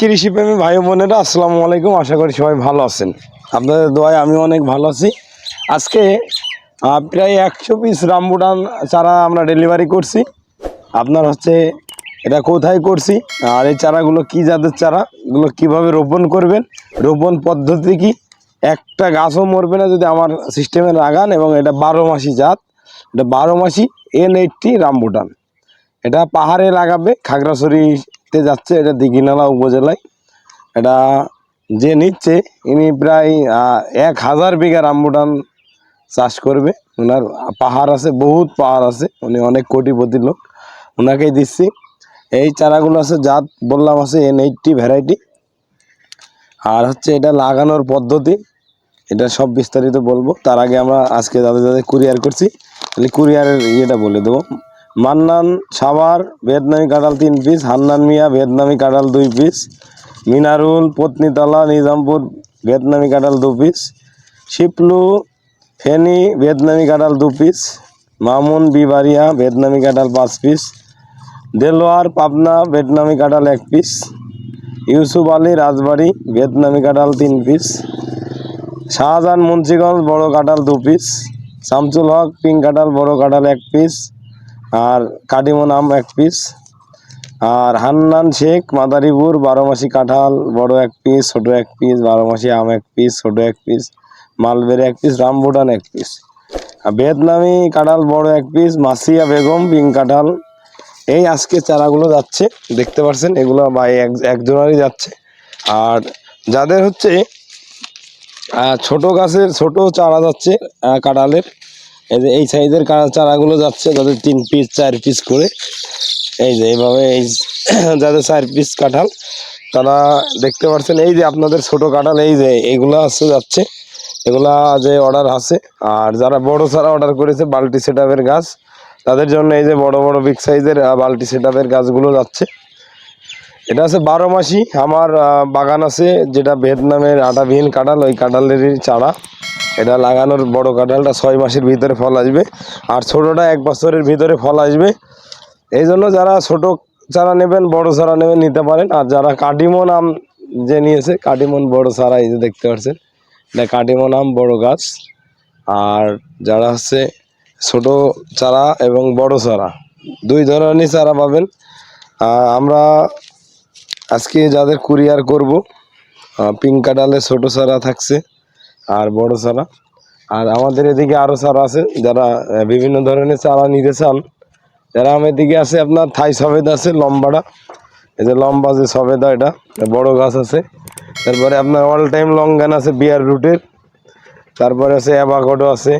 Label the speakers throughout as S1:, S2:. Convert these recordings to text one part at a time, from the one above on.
S1: কৃষিপ্রেমী ভাই বোনেরা, আসসালামু আলাইকুম। আশা করি সবাই ভালো আছেন। আপনাদের দোয়ায় আমি অনেক ভালো আছি। আজকে প্রায় একশো পিস রামবুটান চারা আমরা ডেলিভারি করছি। আপনার হচ্ছে, এটা কোথায় করছি, আর এই চারাগুলো কি জাতের চারা, এগুলো কীভাবে রোপণ করবেন, রোপণ পদ্ধতি কি? একটা গাছও মরবে না যদি আমার সিস্টেমে লাগান, এবং এটা বারো মাসি জাত। এটা বারো মাসি এন এইটটি রামবুটান। এটা পাহাড়ে লাগাবে খাগড়াছড়িতে যাচ্ছে, এটা দিঘিনালা উপজেলায়। এটা যে নিচ্ছে, ইনি প্রায় এক হাজার বিঘা রামবুটান চাষ করবে। ওনার পাহাড় আছে, বহুত পাহাড় আছে, উনি অনেক কোটিপতি লোক। ওনাকেই দিচ্ছি। এই চারাগুলো আছে জাত বললাম আছে এন এইটটি ভ্যারাইটি আর হচ্ছে এটা লাগানোর পদ্ধতি, এটা সব বিস্তারিত বলব। তার আগে আমরা আজকে যাদের যাদের কুরিয়ার করছি, তাহলে কুরিয়ারের ইয়েটা বলে দেবো। মান্নান, সাভার, ভিয়েতনামি কাঁঠাল তিন পিস, হান্নান মিয়া, ভিয়েতনামি কাঁঠাল দুই পিস, মিনারুল, পত্নীতলা, নিজামপুর, ভিয়েতনামি কাঁঠাল দু পিস, শিপলু, ফেনী, ভিয়েতনামি কাঁঠাল দু পিস, মামুন বিবারিয়া ভিয়েতনামি কাঁঠাল পাঁচ পিস, দেলোয়ার, পাবনা, ভিয়েতনামি কাঁঠাল এক পিস, ইউসুফ আলী, রাজবাড়ি, ভিয়েতনামি কাঁঠাল তিন পিস, শাহজাহান মুন্সিগঞ্জ বড় কাঁঠাল দু পিস, শামসুল হক, পিঙ্ক কাঁঠাল বড় কাঁঠাল এক পিস আর কাটিমন আম এক পিস আর হান্নান শেখ, মাদারীপুর বারো মাসি কাঁঠাল, বড় এক পিস ছোটো এক পিস বারো মাসি আম এক পিস ছোটো এক পিস মালবেরি এক পিস রামবুটান এক পিস আর ভিয়েতনামি কাঁঠাল বড় এক পিস মাসিয়া বেগম পিঙ্ক কাঁঠাল। এই আজকে চারাগুলো যাচ্ছে, দেখতে পাচ্ছেন এগুলো এক, একজনারই যাচ্ছে। আর যাদের হচ্ছে ছোট গাছের ছোট চারা যাচ্ছে কাঁঠালের এই যে এই সাইজের চারাগুলো যাচ্ছে, যাদের তিন পিস চার পিস করে। এই যে এইভাবে এই যাদের চার পিস কাঁঠাল, তারা দেখতে পাচ্ছেন এই যে আপনাদের ছোট কাঁঠাল, এই যে এইগুলা আছে যাচ্ছে। এগুলা যে অর্ডার আছে, আর যারা বড় চারা অর্ডার করেছে বাল্টি সেট গাছ, তাদের জন্য এই যে বড় বড় বিগ সাইজের বাল্টি সেট গাছগুলো যাচ্ছে। এটা আছে বারো মাসি, আমার বাগান আছে, যেটা ভিয়েতনামের আটাবিহীন কাঁঠাল, ওই কাঁঠালেরই চারা। এটা লাগানোর বড় কাঁঠালটা ছয় মাসের ভিতরে ফল আসবে। আর ছোটোটা এক বছরের ভিতরে ফল আসবে। এই জন্য যারা ছোট চারা নেবেন, বড় চারা নেবেন নিতে পারেন। আর যারা কাটিমন আম যে নিয়েছে কাটিমন বড় চারা এই যে দেখতে পাচ্ছেন, এটা কাটিমন আম বড় গাছ। আর যারা হচ্ছে ছোট চারা এবং বড় চারা, দুই ধরনের চারা পাবেন। আমরা আজকে যাদের কুরিয়ার করব পিঙ্ক কাটালে ছোট চারা থাকছে। আর বড় চারা। আর আমাদের এদিকে আরও চারা আছে, যারা বিভিন্ন ধরনের চারা নিতে চান। যারা আমার এদিকে আছে, আপনার থাই সবেদা আছে, লম্বাটা। এই যে লম্বা যে সবেদা, এটা বড় গাছ আছে। তারপরে আপনার অল টাইম লং গান আছে বিয়ার রুটের তারপরে আছে অ্যাভাকোডো আছে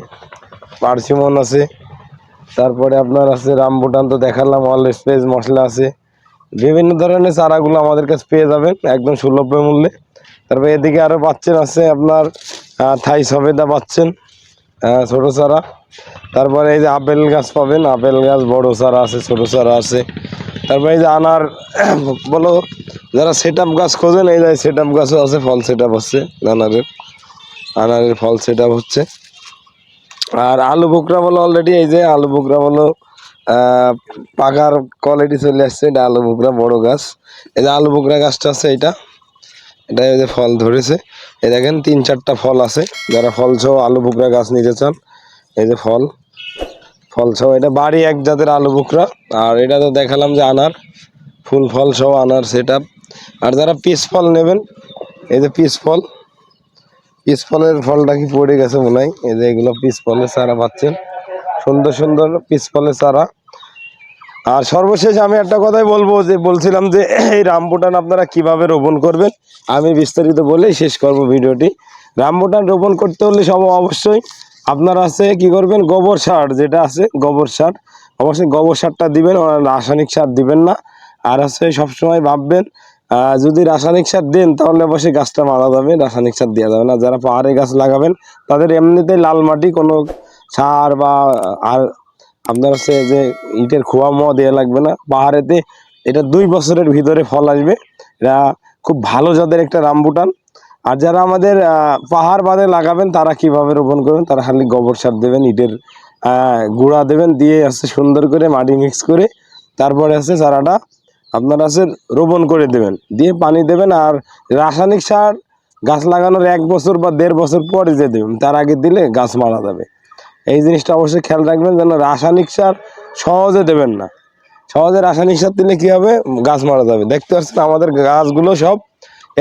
S1: পার্সিমন আছে। তারপরে আপনার আছে রামবুটান তো দেখালাম অল স্পেস মশলা আছে। বিভিন্ন ধরনের চারাগুলো আমাদের কাছে পেয়ে যাবেন, একদম সুলভ মূল্যে। তারপরে এদিকে আরও পাচ্ছেন আছে, আপনার থাই সবেদা পাচ্ছেন আহ, ছোটো চারা। তারপরে এই যে আপেল গাছ পাবেন আপেল গাছ বড় চারা আছে ছোটো চারা আছে। তারপরে এই যে আনার বলো যারা সেট গাছ খোঁজেন এই যে সেট গাছও আছে ফল সেট আছে আনারের আনারের ফল সেট হচ্ছে। আর আলু বোকরা বলো অলরেডি এই যে আলু বোকরা বলো পাকার কোয়ালিটি চলে আসছে এটা আলু বোকরা বড় গাছ। এই যে আলু বোকরা গাছটা আছে এটা। এটা যে ফল ধরেছে। এই দেখেন, তিন চারটা ফল আছে। যারা ফল সহ আলু বোকরা গাছ নিতে চান, এই যে ফল। ফল সহ এটা বাড়ি এক জাতের আলু বোকরা আর এটা তো দেখালাম যে আনার, ফুল ফল সহ আনার সেট আর যারা পিস ফল নেবেন, এই যে পিস ফল। পিস ফলের ফলটা কি পড়ে গেছে মনে হয়? এই যে এগুলো পিস ফলের চারা পাচ্ছেন। সুন্দর সুন্দর পিস ফলের চারা। আর সর্বশেষ আমি একটা কথাই বলব যে, বলছিলাম যে, এই রামবুটান আপনারা কীভাবে রোপণ করবেন, আমি বিস্তারিত বলেই শেষ করব ভিডিওটি। রামবুটান রোপণ করতে হলে সব অবশ্যই আপনারা আছে কি করবেন, গোবর সার যেটা আছে, গোবর সার। অবশ্যই গোবর সারটা দিবেন রাসায়নিক সার দিবেন না। আর আছে সবসময় ভাববেন যদি রাসায়নিক সার দেন, তাহলে অবশ্যই গাছটা মারা যাবে, রাসায়নিক সার দেওয়া যাবে না। যারা পাহাড়ে গাছ লাগাবেন, তাদের এমনিতেই লাল মাটি কোনো সার বা আর আপনার হচ্ছে যে ইটের খোয়া মোয়া দেওয়া লাগবে না। পাহাড়েতে এটা দুই বছরের ভিতরে ফল আসবে। এটা খুব ভালো জাতের একটা রামবুটান। আর যারা আমাদের পাহাড় বাদে লাগাবেন, তারা কীভাবে রোপণ করবেন? তারা খালি গোবর সার দেবেন, ইটের গুঁড়া দেবেন, দিয়ে হচ্ছে সুন্দর করে মাটি মিক্স করে তারপরে হচ্ছে চারাটা আপনারা আছে রোপণ করে দেবেন। দিয়ে পানি দেবেন আর রাসায়নিক সার গাছ লাগানোর এক বছর বা দেড় বছর পরে যে দেবেন। তার আগে দিলে গাছ মারা যাবে। এই জিনিসটা অবশ্যই খেয়াল রাখবেন যেন রাসায়নিক সার সহজে দেবেন না। সহজে রাসায়নিক সার দিলে কি হবে? গাছ মারা যাবে। দেখতে পাচ্ছেন আমাদের গাছগুলো সব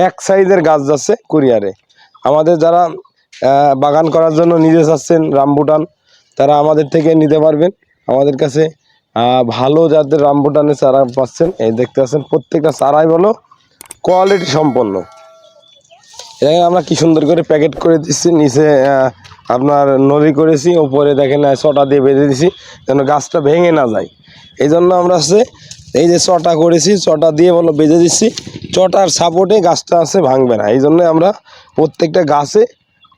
S1: এক সাইজের গাছ যাচ্ছে কুরিয়ারে। আমাদের যারা বাগান করার জন্য নিজে চাচ্ছেন রামবুটান, তারা আমাদের থেকে নিতে পারবেন। আমাদের কাছে ভালো জাতের রামবুটানের চারা পাচ্ছেন। এই দেখতে পাচ্ছেন, প্রত্যেকটা চারাই বলো, কোয়ালিটি সম্পন্ন। এটাকে আমরা কি সুন্দর করে প্যাকেট করে দিচ্ছি, নিচে আপনার নলি করেছি ওপরে দেখেন চটা দিয়ে বেঁধে দিছি, যেন গাছটা ভেঙে না যায়। এই জন্য আমরা হচ্ছে এই যে চটা করেছি চটা দিয়ে বলো বেঁধে দিচ্ছি চটার সাপোর্টে গাছটা আছে ভাঙবে না। এই জন্য আমরা প্রত্যেকটা গাছে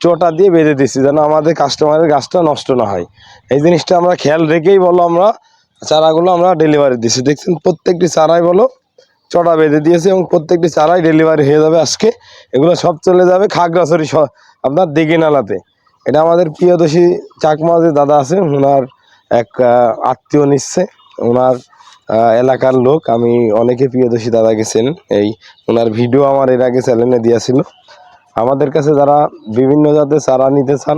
S1: চটা দিয়ে বেঁধে দিচ্ছি, যেন আমাদের কাস্টমারের গাছটা নষ্ট না হয়। এই জিনিসটা আমরা খেয়াল রেখেই বলো আমরা, চারাগুলো আমরা ডেলিভারি দিচ্ছি। দেখছেন, প্রত্যেকটি চারাই বলো চটা বেঁধে দিয়েছে এবং প্রত্যেকটি চারাই ডেলিভারি হয়ে যাবে আজকে। এগুলো সব চলে যাবে খাগড়াছড়ি আপনার দিঘি নালাতে এটা আমাদের প্রিয়দর্শী চাকমা যে দাদা আছে ওনার এক আত্মীয় নিচ্ছে। ওনার এলাকার লোক। আমি অনেকে প্রিয়দর্শী দাদাকে চেন এই ওনার ভিডিও আমার এর আগে চ্যানেলে দিয়েছিল। আমাদের কাছে যারা বিভিন্ন জাতের চারা নিতে চান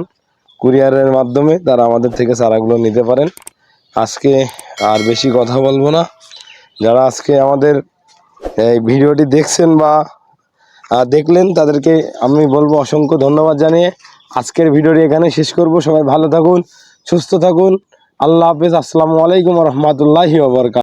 S1: কুরিয়ারের মাধ্যমে তারা আমাদের থেকে চারাগুলো নিতে পারেন। আজকে আর বেশি কথা বলব না। যারা আজকে আমাদের এই ভিডিওটি দেখছেন বা দেখলেন, তাদেরকে আমি বলব অসংখ্য ধন্যবাদ জানিয়ে আজকের ভিডিওটি এখানে শেষ করব। সবাই ভালো থাকুন, সুস্থ থাকুন। আল্লাহ হাফিজ। আসসালামু আলাইকুম রহমতুল্লাহি ওবরকাত